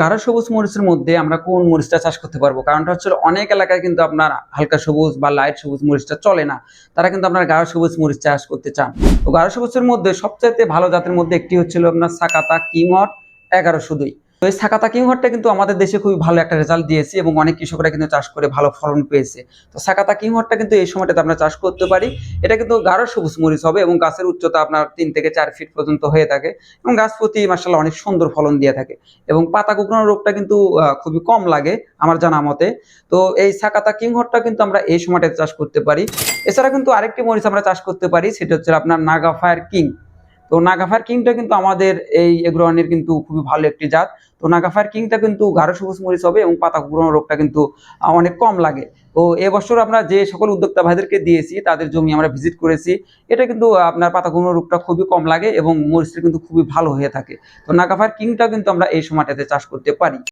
গাঢ় সবুজ মরিচের মধ্যে আমরা কোন মরিচটা চাষ করতে পারব? কারণটা হচ্ছে অনেক এলাকায় কিন্তু আপনার হালকা সবুজ বা লাইট সবুজ মরিচটা চলে না। তারা কিন্তু আপনার গাঢ় সবুজ মরিচ চাষ করতে চান। তো গাঢ় সবুজের মধ্যে সবচাইতে ভালো জাতের মধ্যে একটি হচ্ছিল আপনার সাকাতা কিমট এগারোশো দুই। তো এই সাকাতা কিংহটটা কিন্তু আমাদের দেশে খুবই ভালো একটা রেজাল্ট দিয়েছে এবং অনেক কৃষকরা কিন্তু চাষ করে ভালো ফলন পেয়েছে। তো সাকাতা কিংহটটা কিন্তু এই সময়টাতে আমরা চাষ করতে পারি। এটা কিন্তু গাঢ় সবুজ মরিচ হবে এবং গাছের উচ্চতা আপনার তিন থেকে চার ফিট পর্যন্ত হয়ে থাকে এবং গাছ প্রতি মাসাল্লাহ অনেক সুন্দর ফলন দিয়ে থাকে এবং পাতা কুকড়ানো রোগটা কিন্তু খুবই কম লাগে আমার জানা মতে। তো এই সাকাতা কিংহটটা কিন্তু আমরা এই সময়টাতে চাষ করতে পারি। এছাড়া কিন্তু আরেকটি মরিচ আমরা চাষ করতে পারি, সেটা হচ্ছে আপনার নাগা ফায়ার কিং। তো নাগাফার কিংটা কিন্তু আমাদের এই এগ্রোয়ানের কিন্তু খুবই ভালো একটি জাত। তো নাগাফার কিংটা কিন্তু গাঢ় সবুজ মরিচ হবে এবং পাতা কুকুরানো রোগটা কিন্তু অনেক কম লাগে। তো এবছর আমরা যে সকল উদ্যোক্তা ভাইদেরকে দিয়েছি, তাদের জমি আমরা ভিজিট করেছি, এটা কিন্তু আপনার পাতা কুকড়ানো রোগটা খুবই কম লাগে এবং মরিচটা কিন্তু খুবই ভালো হয়ে থাকে। তো নাগাফার কিংটা কিন্তু আমরা এই সময়টাতে চাষ করতে পারি।